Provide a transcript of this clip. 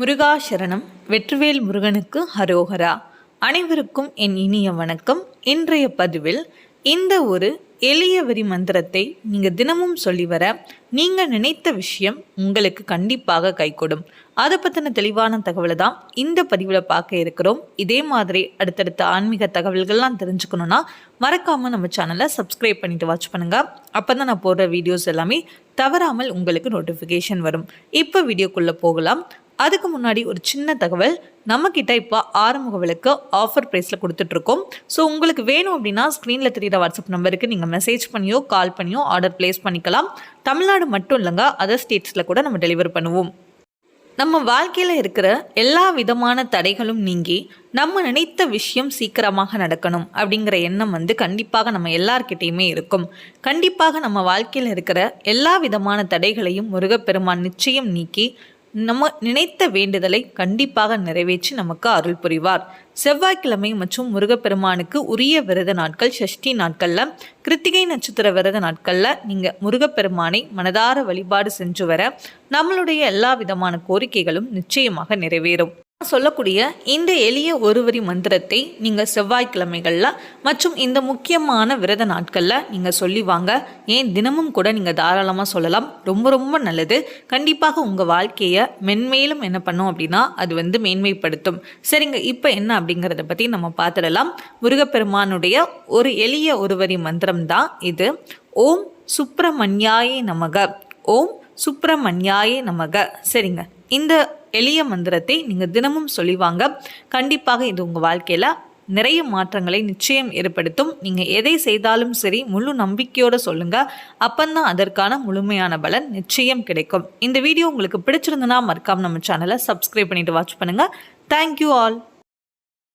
முருகாசரணம் வெற்றிவேல் முருகனுக்கு ஹரோஹரா அனைவருக்கும் என் இனிய வணக்கம். இன்றைய பதிவில் இந்த ஒரு எளிய வரி மந்திரத்தை நீங்கள் தினமும் சொல்லி வர நீங்கள் நினைத்த விஷயம் உங்களுக்கு கண்டிப்பாக கைகூடும் அதை பற்றின தெளிவான தகவலை தான் இந்த பதிவில் பார்க்க இருக்கிறோம். இதே மாதிரி அடுத்தடுத்த ஆன்மீக தகவல்கள்லாம் தெரிஞ்சுக்கணுன்னா மறக்காமல் நம்ம சேனலை சப்ஸ்கிரைப் பண்ணிட்டு வாட்ச் பண்ணுங்கள் அப்போ தான் நான் போடுற வீடியோஸ் எல்லாமே தவறாமல் உங்களுக்கு நோட்டிஃபிகேஷன் வரும். இப்போ வீடியோக்குள்ளே போகலாம். அதுக்கு முன்னாடி ஒரு சின்ன தகவல். நம்மக்கிட்ட இப்போ ஆறுமுக விளக்கு ஆஃபர் ப்ரைஸில் கொடுத்துட்ருக்கோம். ஸோ உங்களுக்கு வேணும் அப்படின்னா ஸ்க்ரீனில் தெரியிற வாட்ஸ்அப் நம்பருக்கு நீங்கள் மெசேஜ் பண்ணியோ கால் பண்ணியோ ஆர்டர் ப்ளேஸ் பண்ணிக்கலாம். தமிழ்நாடு மட்டும் இல்லைங்க அதர் ஸ்டேட்ஸில் கூட நம்ம டெலிவர் பண்ணுவோம். நம்ம வாழ்க்கையில் இருக்கிற எல்லா விதமான தடைகளும் நீங்கி நம்ம நினைத்த விஷயம் சீக்கிரமாக நடக்கணும் அப்படிங்கிற எண்ணம் வந்து கண்டிப்பாக நம்ம எல்லார்கிட்டேயுமே இருக்கும். கண்டிப்பாக நம்ம வாழ்க்கையில் இருக்கிற எல்லா விதமான தடைகளையும் முருகப்பெருமான் நிச்சயம் நீக்கி நம்ம நினைத்த வேண்டுதலை கண்டிப்பாக நிறைவேற்றி நமக்கு அருள் புரிவார். செவ்வாய்க்கிழமை மற்றும் முருகப்பெருமானுக்கு உரிய விரத நாட்கள் ஷஷ்டி நாட்களில் கிருத்திகை நட்சத்திர விரத நாட்களில் நீங்கள் முருகப்பெருமானை மனதார வழிபாடு செஞ்சு வர நம்மளுடைய எல்லா விதமான கோரிக்கைகளும் நிச்சயமாக நிறைவேறும். சொல்லக்கூடிய இந்த எளிய ஒருவரி மந்திரத்தை நீங்கள் செவ்வாய்க்கிழமைகளில் மற்றும் இந்த முக்கியமான விரத நாட்களில் நீங்கள் சொல்லி வாங்க. ஏன் தினமும் கூட நீங்கள் தாராளமாக சொல்லலாம். ரொம்ப ரொம்ப நல்லது. கண்டிப்பாக உங்கள் வாழ்க்கையை மென்மேலும் என்ன பண்ணோம் அப்படின்னா அது வந்து மேன்மைப்படுத்தும். சரிங்க இப்போ என்ன அப்படிங்கிறத பற்றி நம்ம பார்த்துடலாம். முருகப்பெருமானுடைய ஒரு எளிய ஒருவரி மந்திரம் தான் இது. ஓம் சுப்பிரமணியாயே நமக. ஓம் சுப்பிரமணியாயே நமக. சரிங்க. இந்த எளிய மந்திரத்தை நீங்கள் தினமும் சொல்லிவாங்க. கண்டிப்பாக இது உங்கள் வாழ்க்கையில் நிறைய மாற்றங்களை நிச்சயம் ஏற்படுத்தும். நீங்கள் எதை செய்தாலும் சரி முழு நம்பிக்கையோடு சொல்லுங்கள் அப்பந்தான் அதற்கான முழுமையான பலன் நிச்சயம் கிடைக்கும். இந்த வீடியோ உங்களுக்கு பிடிச்சிருந்தனா மறக்காம நம்ம சேனலை சப்ஸ்கிரைப் பண்ணிட்டு வாட்ச் பண்ணுங்கள் தேங்க்யூ ஆல்